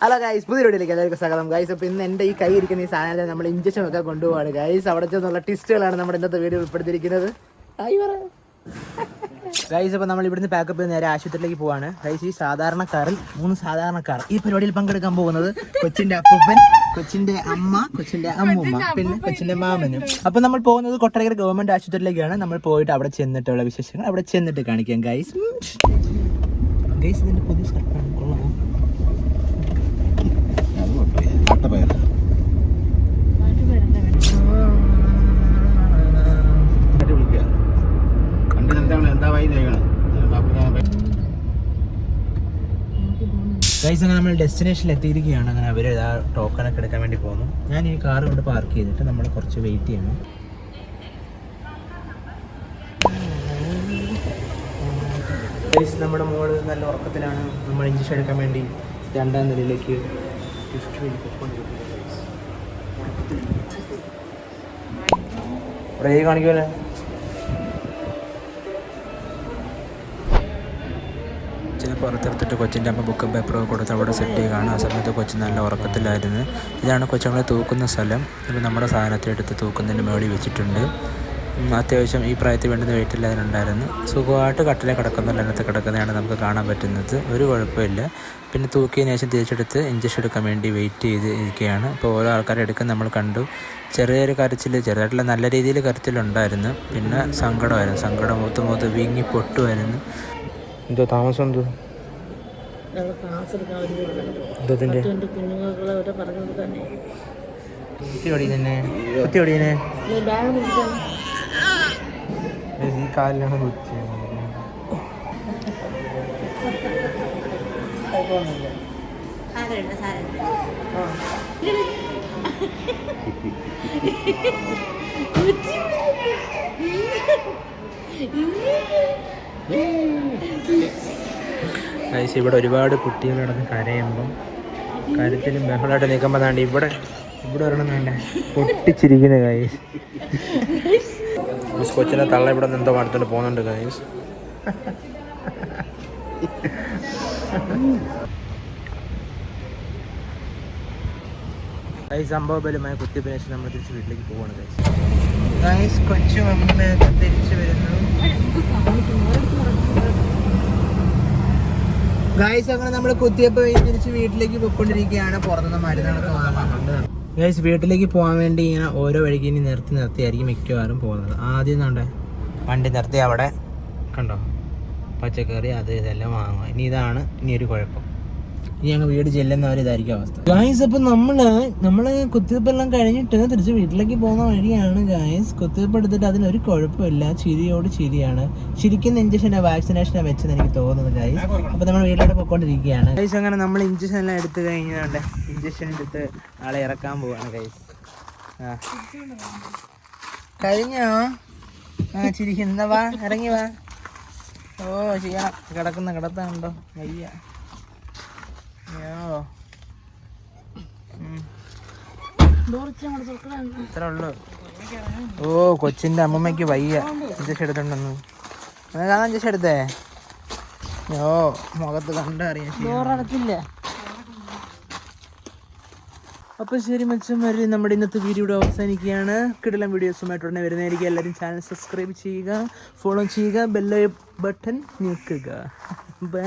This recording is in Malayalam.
ഹലോ ഗൈസ് പുതിയ വീഡിയോയിലേക്ക് എല്ലാവർക്കും സ്വാഗതം. ഗൈസ് അപ്പോൾ ഇന്ന് എന്റെ ഈ കൈ ഇരിക്കുന്ന ഈ സാധനത്തിൽ നമ്മൾ ഇഞ്ചക്ഷൻ ഒക്കെ കൊണ്ടുപോവാണ്. ഗൈസ് അവിടെ ചെന്നുള്ള ടിസ്റ്റുകളാണ് നമ്മുടെ ഇന്നത്തെ വീഡിയോ ഉൾപ്പെടുത്തിയിരിക്കുന്നത്. ഗൈസ് അപ്പോൾ നമ്മൾ ഇവിടുന്ന് പാക്കപ്പ് ചെയ്ത് നേരെ ആശുപത്രിയിലേക്ക് പോവാണ്. ഗൈസ് ഈ സാധാരണക്കാരിൽ മൂന്ന് സാധാരണക്കാർ ഈ പരിപാടിയിൽ പങ്കെടുക്കാൻ പോകുന്നത് കൊച്ചിന്റെ അപ്പൂപ്പൻ കൊച്ചിന്റെ അമ്മ കൊച്ചിന്റെ അമ്മൂമ്മ പിന്നെ കൊച്ചിന്റെ മാമനും. അപ്പോൾ നമ്മൾ പോകുന്നത് കൊട്ടരകര ഗവൺമെന്റ് ആശുപത്രിയിലേക്കാണ്. നമ്മൾ പോയിട്ട് അവിടെ ചെന്നിട്ടുള്ള വിശേഷങ്ങൾ അവിടെ ചെന്നിട്ട് കാണിക്കാം ഗൈസ് ഗൈസ് ഇതിന്റെ പുതിയ സർക്കാർ ഗൈസ് അങ്ങനെ നമ്മൾ ഡെസ്റ്റിനേഷനിൽ എത്തിയിരിക്കുകയാണ്. അങ്ങനെ അവർ ആ ടോക്കണൊക്കെ എടുക്കാൻ വേണ്ടി പോകുന്നു. ഞാൻ ഈ കാർ ഇവിടെ പാർക്ക് ചെയ്തിട്ട് നമ്മൾ കുറച്ച് വെയിറ്റ് ചെയ്യണം. ഗൈസ് നമ്മുടെ മോൾ നല്ല ഉറക്കത്തിലാണ്. നമ്മൾ ഇഞ്ചക്ഷൻ എടുക്കാൻ വേണ്ടി രണ്ടാം നിലയിലേക്ക് ലിഫ്റ്റ്. ഇവിടെ ഈ കാണിക്കുമല്ലേ? ചില പുറത്തെടുത്തിട്ട് കൊച്ചിന്റെ അമ്മ ബുക്കും പേപ്പറും കൊടുത്ത് അവിടെ സെറ്റ് ചെയ്യുകയാണ് ആ സമയത്ത് കൊച്ചു നല്ല ഉറക്കത്തിലായിരുന്നു. ഇതാണ് കൊച്ചുങ്ങളെ തൂക്കുന്ന സ്ഥലം. ഇപ്പം നമ്മുടെ സാധനത്തെ എടുത്ത് തൂക്കുന്നതിന് വെച്ചിട്ടുണ്ട്. അത്യാവശ്യം ഈ പ്രായത്തിൽ വേണ്ടുന്ന വെയിറ്റിൽ സുഖമായിട്ട് കട്ടിലെ കിടക്കുന്ന ലനത്ത് കിടക്കുന്നതാണ് നമുക്ക് കാണാൻ പറ്റുന്നത്. ഒരു കുഴപ്പമില്ല. പിന്നെ തൂക്കിയതിനു ശേഷം തിരിച്ചെടുത്ത് ഇഞ്ചക്ഷൻ എടുക്കാൻ വേണ്ടി വെയിറ്റ് ചെയ്ത് ഇരിക്കുകയാണ് ഇപ്പോൾ ഓരോ ആൾക്കാരെ എടുക്കാൻ നമ്മൾ കണ്ടു. ചെറിയൊരു കരച്ചിൽ ചെറുതായിട്ടുള്ള നല്ല രീതിയിൽ കരച്ചിലുണ്ടായിരുന്നു. പിന്നെ സങ്കടമായിരുന്നു. സങ്കടം മൂത്ത് മൂത്ത് വീങ്ങി പൊട്ടുമായിരുന്നു. എന്തോ താമസം എന്തോ? പിടിക്കാൻ ഈ കാലിലാണ് കുത്തി. ഗൈസ് ഇവിടെ ഒരുപാട് കുട്ടികൾ കിടന്ന് കരയുമ്പം കരത്തിലും ബഹളമായിട്ട് നിൽക്കുമ്പോൾ താണ്ട് ഇവിടെ ഇവിടെ ഒരെണ്ണം വേണ്ട പൊട്ടിച്ചിരിക്കുന്നത് ഗൈസ് കൊച്ചിനെ തള്ള ഇവിടെ നിന്ന് എന്തോ അടുത്തോണ്ട് പോകുന്നുണ്ട് ഗൈസ് ഗൈസ് സംഭവബലമായ കുത്തിയപ്പിന് ശേഷം നമ്മൾ തിരിച്ച് വീട്ടിലേക്ക് പോവാണ് കൊച്ചു അമ്മയൊക്കെ തിരിച്ചു ഗൈസ് അങ്ങനെ നമ്മൾ കുത്തിയപ്പോൾ തിരിച്ച് വീട്ടിലേക്ക് പോയിക്കൊണ്ടിരിക്കുകയാണ്. പുറത്തുനിന്ന് മരുന്നുകളൊക്കെ വാങ്ങാറുണ്ട്. ഗൈസ് വീട്ടിലേക്ക് പോകാൻ വേണ്ടി ഇങ്ങനെ ഓരോ വഴിക്ക് ഇനി നിർത്തി നിർത്തിയായിരിക്കും മിക്കവാറും പോകുന്നത്. ആദ്യം നമ്മുടെ വണ്ടി നിർത്തി അവിടെ. കണ്ടോ? പച്ചക്കറി അത് ഇതെല്ലാം വാങ്ങുക. ഇനി ഇതാണ് ഇനി ഒരു കുഴപ്പം. ഇനി ഞങ്ങൾ വീട് ചെല്ലുന്നവർ ഇതായിരിക്കും അവസ്ഥ. ഗായ്സ് അപ്പം നമ്മൾ നമ്മൾ കുത്തിവെപ്പെല്ലാം കഴിഞ്ഞിട്ട് തിരിച്ച് വീട്ടിലേക്ക് പോകുന്ന വഴിയാണ് ഗായ്സ് കുത്തിവെപ്പ് എടുത്തിട്ട് അതിനൊരു കുഴപ്പമില്ല. ചിരിയോട് ചിരിയാണ്. ചിരിക്കുന്ന ഇഞ്ചക്ഷന്റെ വാക്സിനേഷനെ വെച്ചെന്ന് എനിക്ക് തോന്നുന്നത് ഗായ്സ് അപ്പോൾ നമ്മൾ വീട്ടിലോട്ട് പോയിക്കൊണ്ടിരിക്കുകയാണ്. ഗൈസ് അങ്ങനെ നമ്മൾ ഇഞ്ചക്ഷൻ എല്ലാം എടുത്തു കഴിഞ്ഞാണ്ട് ഇഞ്ചക്ഷൻ എടുത്ത് ആളെ ഇറക്കാൻ പോവാണ് ഗൈസ് ആ. കഴിഞ്ഞോ? ആ ചിരിക്കുന്ന വാ ഇറങ്ങി വാ. ഓ ചെയ്യണം കിടക്കുന്ന കിടത്താനുണ്ടോ? വയ്യ. ഇത്ര ഉള്ളു. ഓ കൊച്ചിന്റെ അമ്മമ്മയ്ക്ക് വയ്യ. ഇഞ്ചക്ഷൻ എടുത്തിട്ടുണ്ടെന്ന് കാണാൻ ഇഞ്ചക്ഷൻ എടുത്തേ. ഓ മുഖത്ത് കണ്ടറിയാം അപ്പം ശരി മച്ചന്മാർ നമ്മുടെ ഇന്നത്തെ വീഡിയോ ഇവിടെ അവസാനിക്കുകയാണ്. കിടലം വീഡിയോസുമായിട്ട് ഉടനെ വരുന്നതായിരിക്കും. എല്ലാവരും ചാനൽ സബ്സ്ക്രൈബ് ചെയ്യുക ഫോളോ ചെയ്യുക ബെല്ല ബട്ടൺ ഞെക്കുക. ബൈ